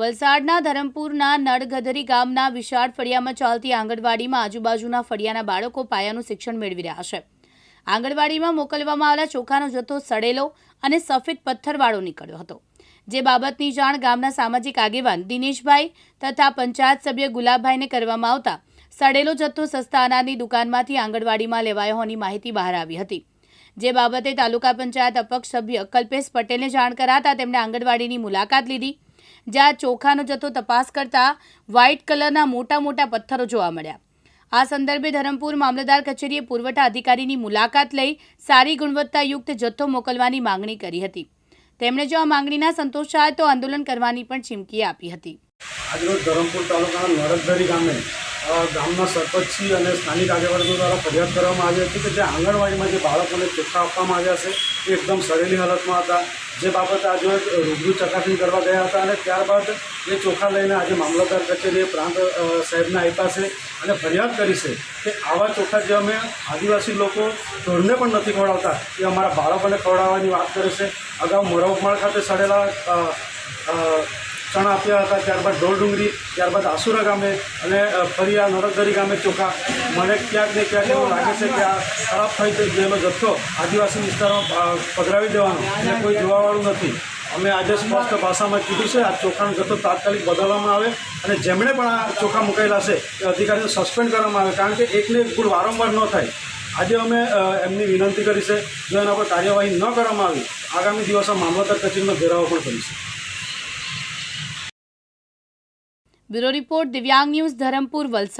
વલસાડના ધરમપુરના નડગધરી ગામના વિશાળ ફળિયામાં ચાલતી આંગણવાડીમાં આજુબાજુના ફળિયાના બાળકો પાયાનું શિક્ષણ મેળવી રહ્યા છે. આંગણવાડીમાં મોકલવામાં આવેલા ચોખાનો જથ્થો સડેલો અને સફેદ પથ્થરવાળો નીકળ્યો હતો. જે બાબતની જાણ ગામના સામાજિક આગેવાન દિનેશભાઈ તથા પંચાયત સભ્ય ગુલાબભાઈને કરવામાં આવતા સડેલો જથ્થો સસ્તા અનાજની દુકાનમાંથી આંગણવાડીમાં લેવાયો હોવાની માહિતી બહાર આવી હતી. જે બાબતે તાલુકા પંચાયત અપક્ષ સભ્ય કલ્પેશ પટેલને જાણ કરાતા તેમણે આંગણવાડીની મુલાકાત લીધી જ્યાં ચોખાનો જથ્થો તપાસ કરતા વ્હાઇટ કલરના મોટા મોટા પથ્થરો જોવા મળ્યા. આ સંદર્ભે ધરમપુર મામલતદાર કચેરીએ પુરવઠા અધિકારીની મુલાકાત લઈ સારી ગુણવત્તાયુક્ત જથ્થો મોકલવાની માંગણી કરી હતી. તેમણે જો આ માંગણીના સંતોષાય તો આંદોલન કરવાની પણ ચીમકી આપી હતી. આજરોજ ધરમપુર તાલુકાના નરકધરી ગામે ગામના સરપંચશ્રી અને સ્થાનિક આગેવાનો દ્વારા ફરિયાદ કરવામાં આવી હતી કે જે આંગણવાડીમાં જે બાળકોને ચોખ્ખા આપવામાં આવ્યા છે, એ એકદમ સડેલી હાલતમાં હતા. જે બાબતે આજે રૂબરૂ ચકાસણી કરવા ગયા હતા અને ત્યારબાદ એ ચોખા લઈને આજે મામલતદાર કચેરીએ પ્રાંત સાહેબને આપ્યા છે અને ફરિયાદ કરી છે કે આવા ચોખા જે અમે આદિવાસી લોકો ઢોરને પણ નથી ખવડાવતા, એ અમારા બાળકોને ખવડાવવાની વાત કરે છે. અગાઉ મોરવમાળ ખાતે સડેલા ચણા આપ્યા હતા, ત્યારબાદ ઢોળ ડુંગરી ત્યારબાદ આસુરા ગામે અને ફરી આ નરકદરી ગામે ચોખા. મને ક્યાંક ને ક્યાંક એવું લાગે છે કે આ ખરાબ થઈ ગયેલો જથ્થો આદિવાસી વિસ્તારમાં પધરાવી દેવાનો અને કોઈ જોવાવાળું નથી. અમે આજે સ્પષ્ટ ભાષામાં કીધું છે, આ ચોખાનો જથ્થો તાત્કાલિક બદલવામાં આવે અને જેમણે પણ આ ચોખા મુકાયેલા છે, એ અધિકારીને સસ્પેન્ડ કરવામાં આવે, કારણ કે એકને એક ભૂલ વારંવાર ન થાય. આજે અમે એમની વિનંતી કરી છે, જો એના પર કાર્યવાહી ન કરવામાં આવી, આગામી દિવસમાં મામલતદાર કચેરીનો ઘેરાવો પણ કરીશું. Bureau report Divyang news Dharampur Valsad.